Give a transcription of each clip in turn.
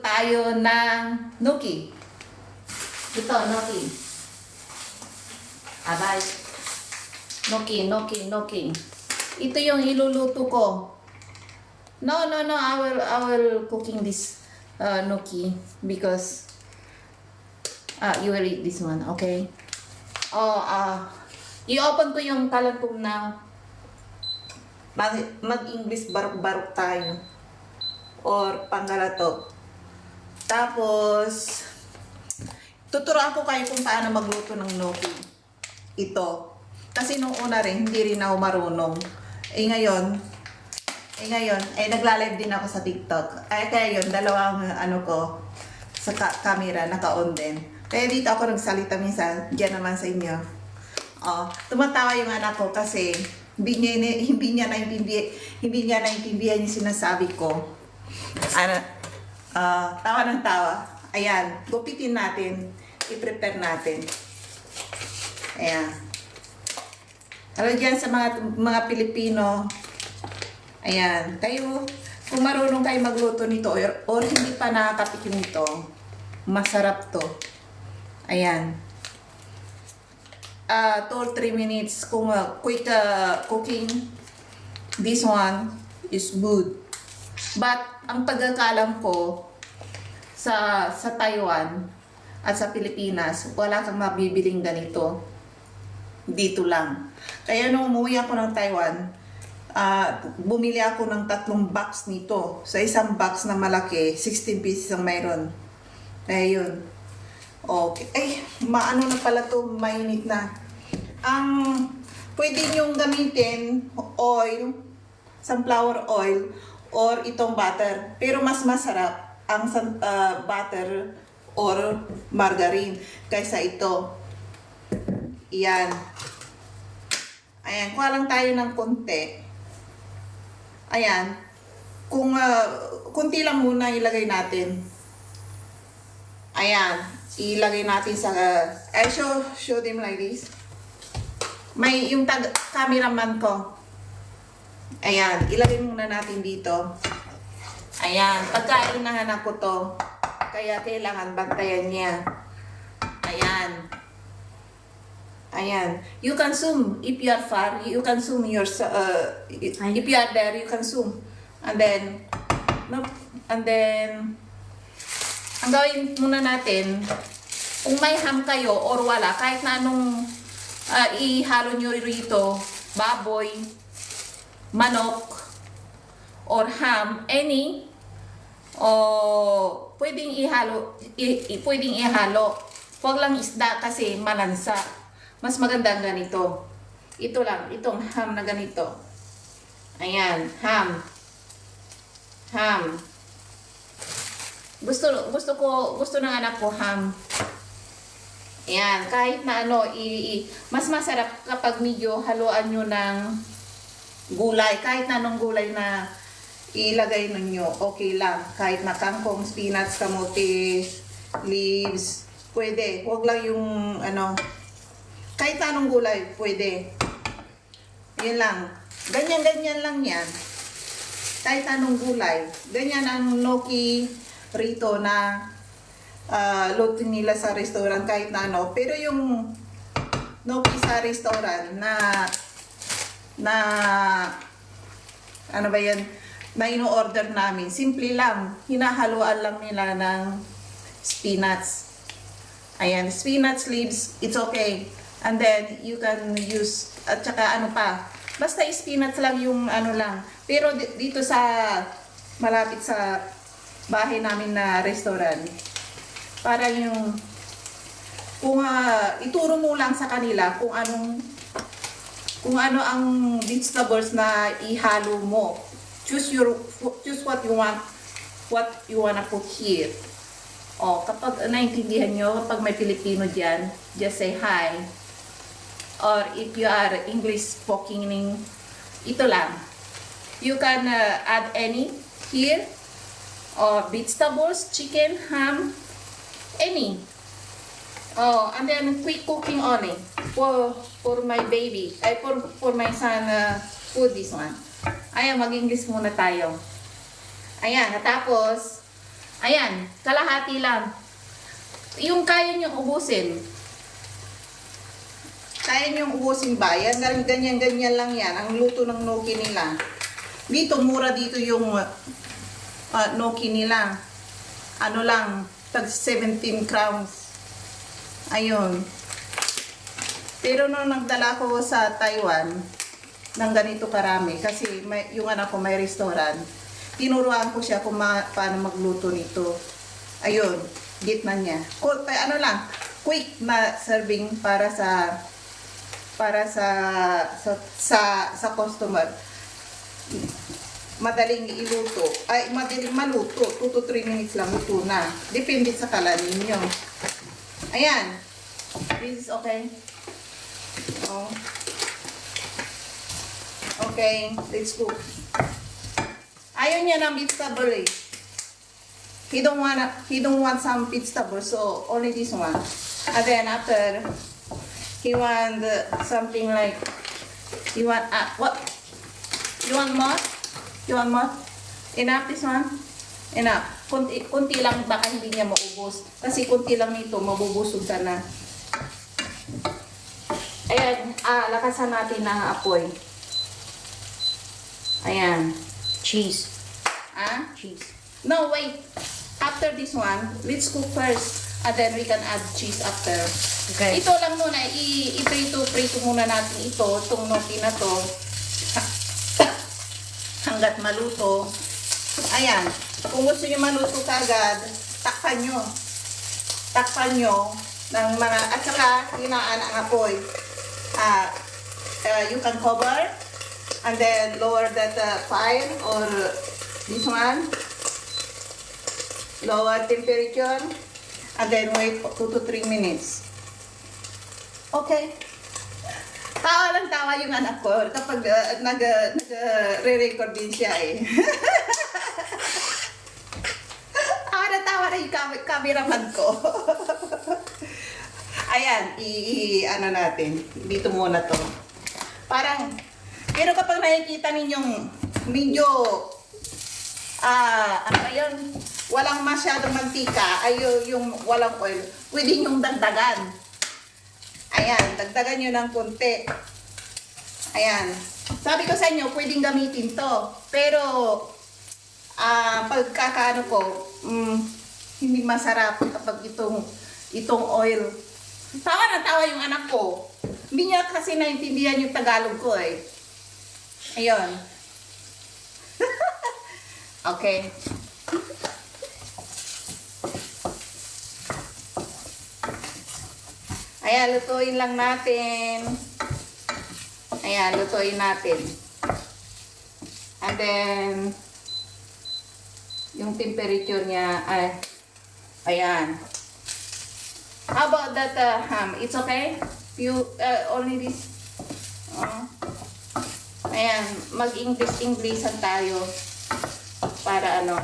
tayo ng Nuki. Ito, Nuki. Abay. Nuki, Nuki, Nuki. Ito yung iluluto ko. No, no, no. I will, I will cooking this uh, Nuki because uh, you will eat this one, okay? Oh, ah, i-open ko yung talagpong na mag, mag-English barok-barok tayo. Or pangalato. Tapos, tuturuan ko kayo kung paano magluto ng gnocchi. Ito. Kasi nung una rin, hindi rin ako marunong. Eh ngayon, eh ngayon, eh nagla-live din ako sa TikTok. Ay kaya yun, dalawang ano ko sa ka- camera, naka-on din. Kaya dito ako nagsalita minsan, diyan naman sa inyo. Oh, tumatawa yung anak ko kasi hindi niya, hindi niya naintindihan, hindi niya naintindihan yung sinasabi ko. Ano, ah, tawa ng tawa. Ayan, gupitin natin. I-prepare natin. Ayan. Ano dyan sa mga, mga Pilipino, ayan, kayo, kung marunong kayo magluto nito or, or hindi pa nakakatikim nito, masarap to. Ayan. Uh, 2 or 3 minutes kung uh, quick uh, cooking, this one is good. But ang pagkakalam ko sa sa Taiwan at sa Pilipinas, wala kang mabibiling ganito. Dito lang. Kaya nung umuwi ako ng Taiwan, ah, bumili ako ng tatlong box nito. Sa isang box na malaki, 16 pieces ang mayroon. Kaya yun. Okay. Ay, maano na pala to, mainit na. Ang pwede nyong gamitin, oil, sunflower oil, or itong butter. Pero mas masarap ang ah, butter or margarine kaysa ito. Iyan. Ayan, kuha lang tayo ng konti. Ayan. Kung ah, kunti lang muna ilagay natin. Ayan. Ilagay natin sa... Uh, I show, show them like this. May yung tag cameraman ko. Ayan. Ilagay muna natin dito. Ayan. Pagkain ng anak ko to. Kaya kailangan bantayan niya. Ayan. Ayan. You consume. If you are far, you consume your... Uh, if you are there, you consume. And then... No, and then... Ang gawin muna natin, kung may ham kayo or wala, kahit na anong ah, ihalo nyo rito, baboy, manok, or ham, any, o pwedeng ihalo, i, i- pwedeng ihalo. Huwag lang isda kasi malansa. Mas maganda ganito. Ito lang, itong ham na ganito. Ayan, ham. Ham. Gusto gusto ko gusto ng anak ko ham. Ayan, kahit na ano, i, i- mas masarap kapag medyo haluan nyo ng gulay. Kahit na anong gulay na ilagay ninyo, okay lang. Kahit na kangkong, spinach, kamote, leaves, pwede. Huwag lang yung ano, kahit anong gulay, pwede. Yan lang. Ganyan-ganyan lang yan. Kahit anong gulay. Ganyan ang Noki rito na ah luto nila sa restaurant kahit na ano. Pero yung Noki sa restaurant na na ano ba yan na ino-order namin. Simple lang. Hinahaluan lang nila ng spinach. Ayan, spinach leaves, it's okay. And then, you can use, at saka ano pa, basta spinach lang yung ano lang. Pero di- dito sa, malapit sa bahay namin na restaurant, para yung, kung ah, ituro mo lang sa kanila kung anong, kung ano ang vegetables na ihalo mo. Choose your, choose what you want, what you wanna put here. O, kapag naintindihan nyo, kapag may Pilipino dyan, just say hi. Or if you are English speaking, ito lang. You can uh, add any here. Or vegetables, chicken, ham, any. Oh, and then quick cooking only for for my baby. Ay, for for my son uh, food this one. Ayan, mag-English muna tayo. Ayan, natapos. Ayan, kalahati lang. Yung kaya nyo ubusin. Kaya nyo ubusin ba? Yan, ganyan-ganyan lang yan. Ang luto ng Noki nila. Dito, mura dito yung uh, Noki nila. Ano lang, tag 17 crowns. Ayun. Pero nung nagdala ko sa Taiwan, ng ganito karami, kasi may, yung anak ko may restaurant, tinuruan ko siya kung ma- paano magluto nito. Ayun, gitna niya. Eh, ano lang, quick na serving para sa para sa sa sa, sa customer. Madaling iluto. Ay, madaling maluto. 2 to 3 minutes lang luto na. Depende sa kala ninyo. Ayan. This is okay. Oh. Okay, let's cook. Ayaw niya ng vegetable eh. He don't want he don't want some vegetable, so only this one. And then after he want something like you want uh, what? You want more? You want more? Enough this one? Enough. Kunti, kunti lang baka hindi niya maubos. Kasi kunti lang nito, mabubusog ka na. Ayan, ah, lakasan natin ng apoy. Ayan. Cheese. Ah? Cheese. No, wait. After this one, let's cook first. And then we can add cheese after. Okay. Ito lang muna, i-prito-prito muna natin ito, itong noki na to. Hanggat maluto. Ayan. Kung gusto nyo maluto kagad, takpan nyo. Takpan nyo ng mga, at saka hinaan ang apoy. Ah, uh, you can cover and then lower that uh, fire or this one lower temperature and then wait for 2 to 3 minutes okay tawa lang tawa yung anak ko kapag uh, nag, uh, nag uh, re-record din siya eh. Tawa na tawa na yung cam- cameraman ko. Ayan i, i- ano natin dito muna to. Parang pero kapag nakikita ninyong medyo ah ano ba yun? Walang masyadong mantika ay yung walang oil pwede nyong dagdagan ayan dagdagan nyo ng konti. Ayan. Sabi ko sa inyo pwedeng gamitin to. Pero ah pagkakaano ko mm, hindi masarap kapag itong itong oil. Tawa na tawa yung anak ko. Hindi niya kasi naintindihan yung Tagalog ko eh. Ayun. okay. Ayan, lutuin lang natin. Ayan, lutuin natin. And then, yung temperature niya, ay, ayan. How about that uh, ham? It's okay? You, uh, only this? Uh, Ayan, mag-English-Englishan tayo. Para ano.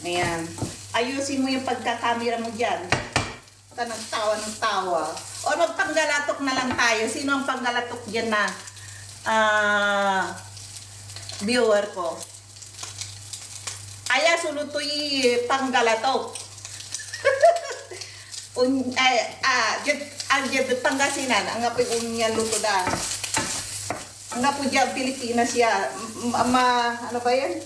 Ayan. Ayusin mo yung pagkakamera mo dyan. Ka ng tawa ng tawa. O magpanggalatok na lang tayo. Sino ang panggalatok dyan na ah viewer ko? Aya, sulutoy panggalatok. Un, eh, ah, jud, ang jud Pangasinan, ang apoy unya luto da. Ang apo dyan, Pilipinas ya. Ma, ma- ano ba yan?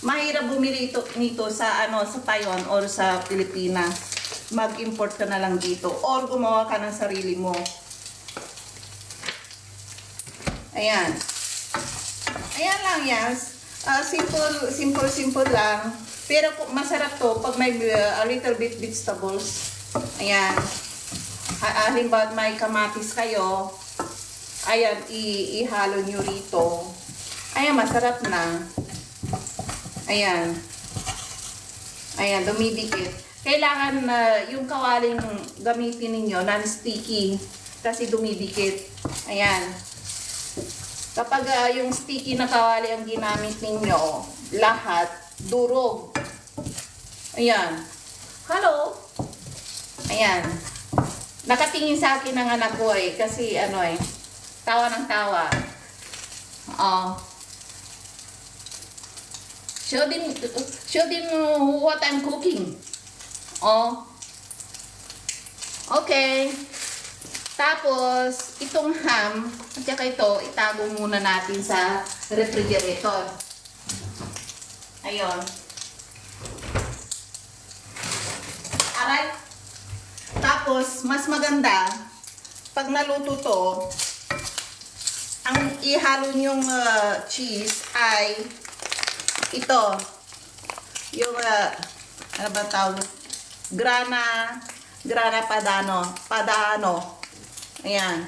Mahirap bumili ito, nito sa ano sa Taiwan or sa Pilipinas. Mag-import ka na lang dito or gumawa ka ng sarili mo. Ayan. Ayan lang yan. Ah, simple, simple, simple lang. Pero masarap to pag may uh, a little bit vegetables. Ayan. Ah, halimbawa may kamatis kayo. Ayan, ihalo nyo rito. Ayan, masarap na. Ayan. Ayan, dumidikit. Kailangan na yung kawaling gamitin ninyo, non-sticky. Kasi dumidikit. Ayan. Kapag ah, yung sticky na kawali ang ginamit ninyo, lahat, durog. Ayan. Hello? Ayan. Nakatingin sa akin ang anak ko eh, kasi ano eh, tawa ng tawa. Oh. Show them, show them what I'm cooking. Oh. Okay. Tapos, itong ham, at saka ito, itago muna natin sa refrigerator. Ayun. Aray. Tapos, mas maganda, pag naluto to, ang ihalo nyong uh, cheese ay ito. Yung, uh, ano ba tawag? Grana, grana padano. Padano. Ayan.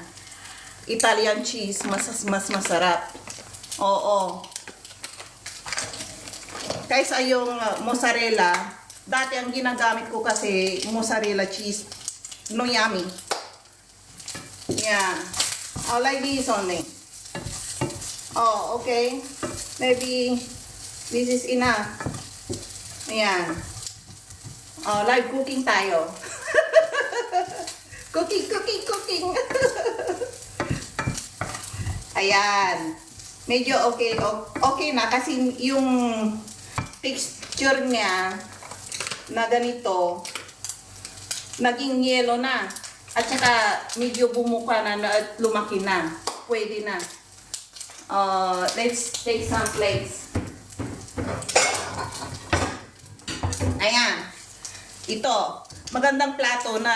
Italian cheese, mas, mas masarap. Oo. Kaysa yung mozzarella, dati ang ginagamit ko kasi mozzarella cheese. No yummy. Yeah. I like this only. Oh, okay. Maybe this is enough. Ayan. Oh, live cooking tayo. cooking, cooking, cooking. Ayan. Medyo okay, okay na kasi yung texture niya na ganito, naging yellow na. At saka medyo bumuka na at lumaki na. Pwede na. Uh, let's take some plates. Ayan. Ito. Magandang plato na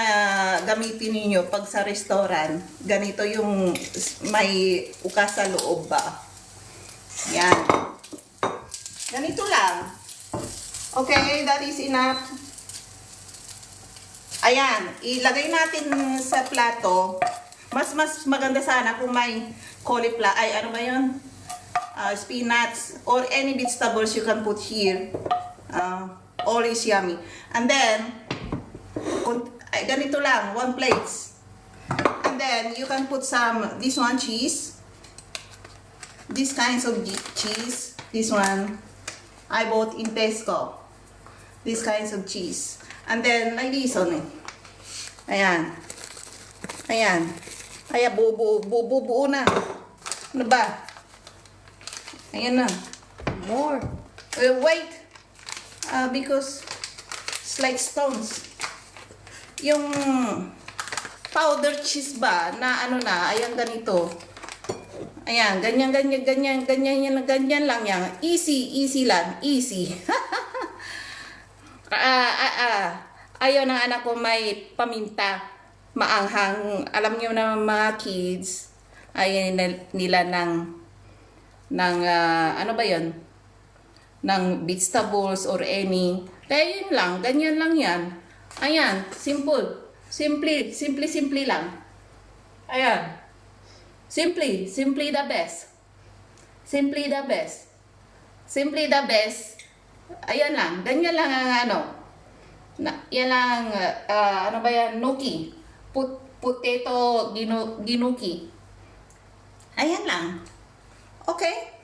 gamitin ninyo pag sa restaurant. Ganito yung may ukas sa loob ba. Yan. Ganito lang. Okay, that is enough. Ayan, ilagay natin sa plato. Mas mas maganda sana kung may cauliflower, ay ano ba yun? Uh, spinach or any vegetables you can put here. Uh, all is yummy. And then, ay, ganito lang, one plate. And then, you can put some, this one cheese. These kinds of cheese. This one, I bought in Tesco. These kinds of cheese. And then, like this on it. Ayan. Ayan. Kaya bubu, bubu, buo na. Ano ba? Ayan na. More. Uh, wait. Uh, because it's like stones. Yung powder cheese ba na ano na, ayan ganito. Ayan, ganyan, ganyan, ganyan, ganyan, ganyan, ganyan lang yan. Easy, easy lang. Easy. ah, ah, ah. Ayaw ng anak ko may paminta. Maanghang. Alam niyo na mga kids, ayaw nila- nila ng, ng ah, ano ba yon ng vegetables or any. Kaya yun lang, ganyan lang yan. Ayan, simple. Simple, simple, simple lang. Ayan. Simply, simply the best. Simply the best. Simply the best. Ayan lang, ganyan lang ang ano. Na, yan lang, ah, ano ba yan, nuki. Put, potato ginu, ginuki. Ayan lang. Okay?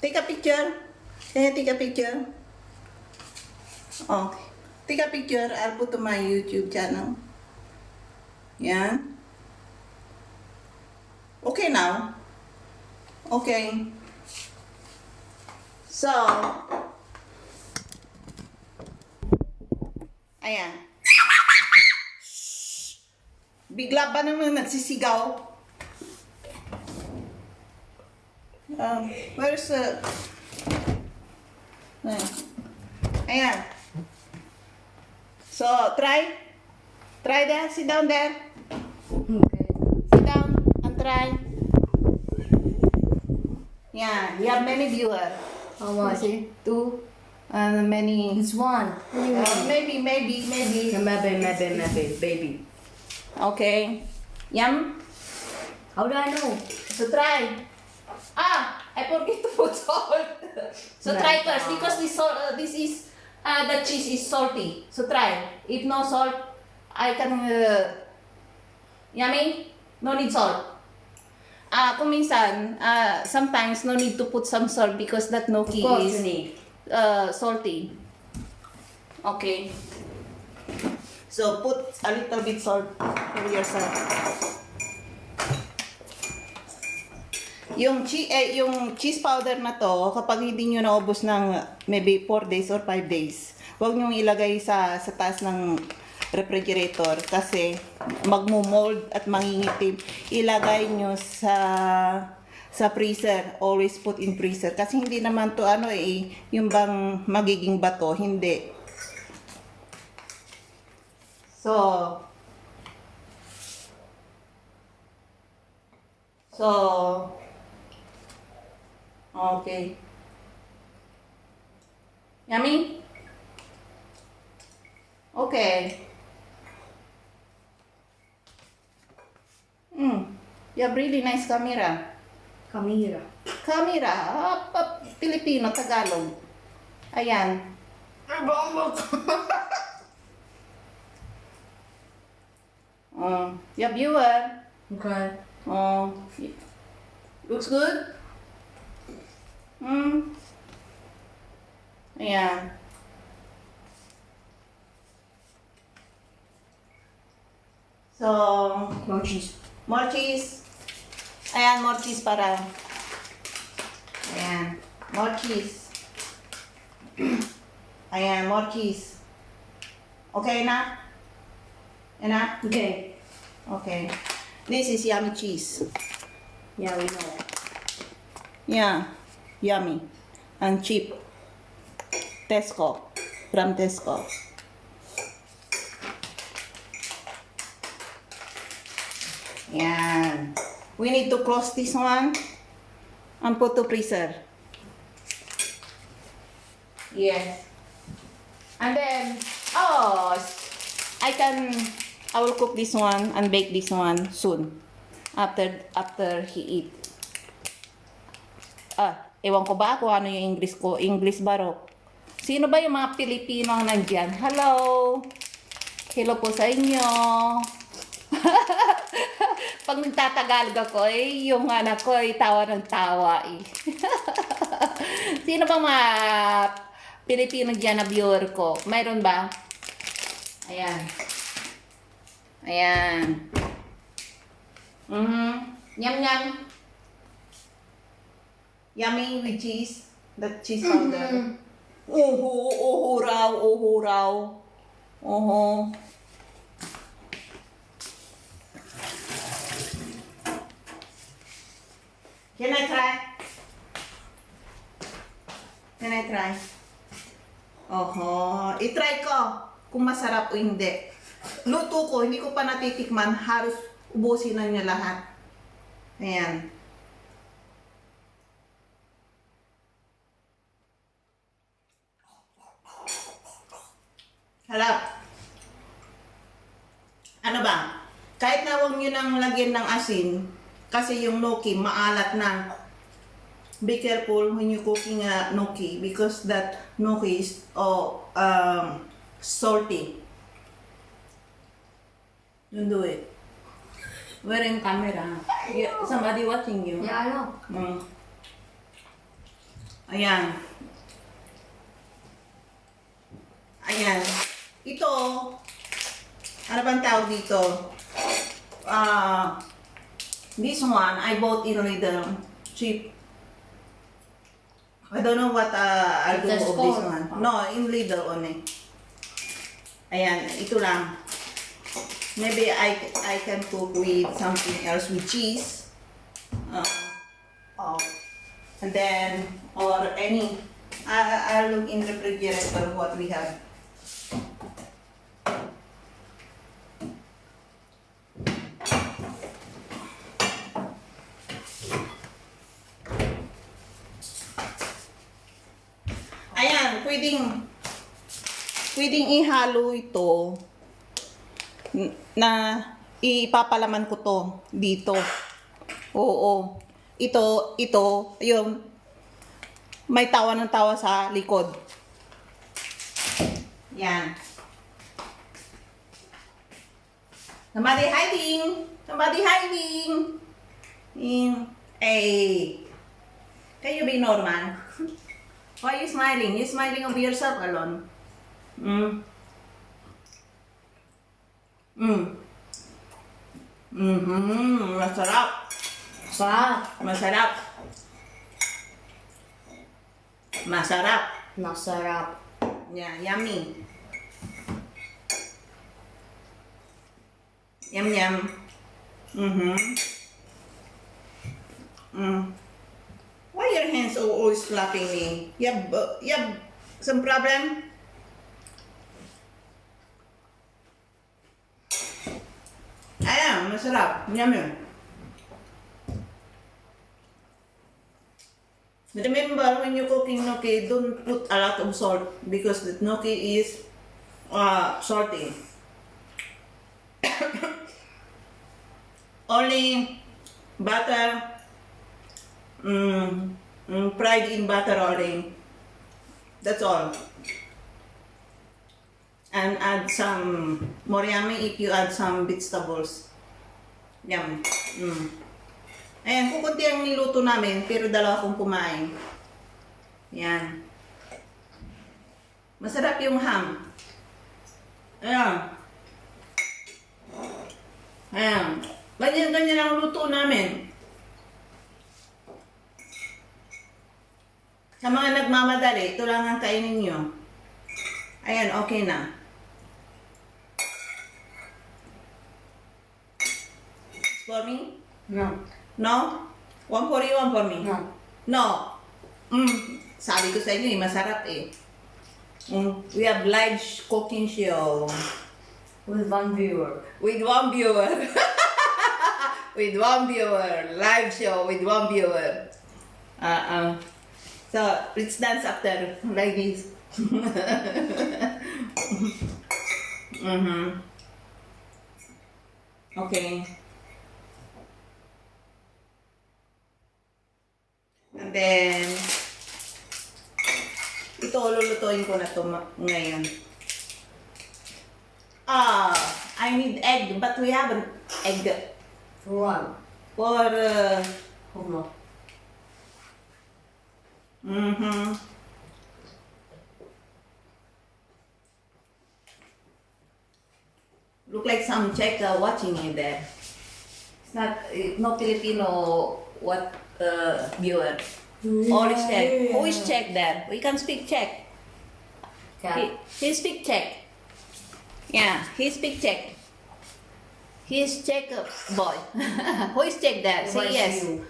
Take a picture. Can you take a picture? Okay. Take a picture. I'll put to my YouTube channel. Yeah. Okay now. Okay. So, ayan. Bigla ba naman nagsisigaw? Um, where's the... Ayan. So, try. Try there. Sit down there. Okay. Sit down and try. Yeah, you have many viewers. How much? Two and many. It's one. Uh, maybe, maybe, maybe. Maybe, maybe, maybe, baby. Okay. Yum. How do I know? So try. I forget to put salt. so try first because this salt, uh, this is uh, the cheese is salty. So try. If no salt, I can. Uh, yummy. No need salt. Ah, kung minsan, ah, sometimes no need to put some salt because that gnocchi Of course is uh, salty. Okay. So put a little bit salt for yourself. Yung, chi eh, yung cheese powder na to, kapag hindi nyo naubos ng maybe 4 days or 5 days, huwag nyo ilagay sa, sa taas ng refrigerator kasi magmo-mold at mangingitim. Ilagay nyo sa sa freezer. Always put in freezer. Kasi hindi naman to ano eh, yung bang magiging bato. Hindi. So, so, okay. Yummy? Okay. Mm. You have really nice camera. Kamira. Camera. Ah, pa- Pilipino, Tagalog. Ayan. Oh, yeah, viewer. Okay. Oh, looks good. Hmm. Ayan. So, More cheese. More cheese. Ayan, more cheese para. Ayan, more cheese. Ayan, more cheese. Okay na? Enough? Okay. Okay. This is yummy cheese. Yeah, we know. Yeah, yummy. And cheap. Tesco. From Tesco. Yan. We need to close this one and put to freezer. Yes. And then, oh, I can, I will cook this one and bake this one soon. After, after he eat. Ah, ewan ko ba kung ano yung English ko. English barok. Sino ba yung mga Pilipino ang nandyan? Hello! Hello po sa inyo! Pag nagtatagalog ako, eh, yung anak ko, eh, tawa ng tawa, eh. Sino ba mga Pilipino dyan na viewer ko? Mayroon ba? Ayan. Ayan. Mhm. Yum, yum. Yummy with cheese. That cheese powder. Uhu, uhu raw, uhu raw. Uhu. Can I try? Can I try? Oho, i-try ko kung masarap o hindi. Luto ko, hindi ko pa natitikman, halos ubusin na niya lahat. Ayan. Harap. Ano ba? Kahit na huwag nyo nang lagyan ng asin, kasi yung gnocchi maalat na. Be careful when you cooking a gnocchi because that gnocchi is oh, um, salty. Don't do it. We're in camera. Yeah, somebody watching you. Yeah, I know. Mm. Ayan. Ayan. Ito, ano bang tawag dito? Ah, this one, I bought in Lidl. Cheap. I don't know what uh, I'll do of this one. No, in Lidl only. Ayan, ito lang. Maybe I I can cook with something else with cheese. Uh, oh. And then, or any, I, I'll look in the refrigerator what we have. Ayan, pwedeng, pwedeng ihalo ito na ipapalaman ko to dito. Oo. Ito, ito, yung may tawa ng tawa sa likod. Yan. Somebody hiding! Somebody hiding! In, hey. Can you be normal? Why you smiling? You smiling of yourself alone. Mm. Mm. Mm-hmm. Masarap. Wow. Masarap. Masarap. Masarap. Yeah, yummy. Yum yum. Mm-hmm. Mm. Why your hands are always slapping me? You have, uh, you have some problem? Ayan, masarap. Yummy. Remember, when you're cooking gnocchi, don't put a lot of salt because the gnocchi is uh, salty. Only butter, mm, mm, fried in butter only. That's all. And add some more yummy if you add some vegetables. Yum. Mm. Ayan, kukunti ang niluto namin, pero dalawa akong kumain. Yan. Masarap yung ham. Ayan. Ayan. Ganyan-ganyan ang luto namin. Sa mga nagmamadali, ito lang ang kainin nyo. Ayan, okay na. For me? No. No? One for you, one for me? No. No. Mm, sabi ko sa inyo, eh, masarap eh. Mm, we have live cooking show With one viewer. with one viewer. with one viewer. Live show with one viewer. Uh-uh. So, let's dance after like this. mm-hmm. Okay. And then, ito, lulutuin ko na to ma- ngayon. Ah, I need egg, but we haven't egg one. for, uh, Hold on. mm-hmm. Look like some Czech uh, watching you there. It's not, uh, no Filipino what uh, viewer. All is Czech. Who is Czech there? We can speak Czech. He, he speak Czech. Yeah, he speak Czech. He is Czech uh, boy. Who is Czech there? Say yes. You.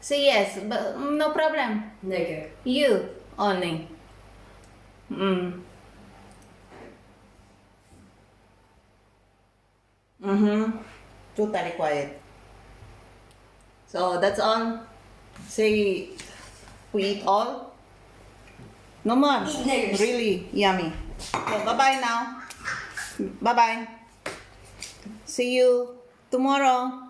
Say yes, but no problem. Nigger. You only. Mm. Mm-hmm. Totally quiet. So that's all. Say we eat all. No more. Really yummy. So bye bye now. Bye bye. See you tomorrow.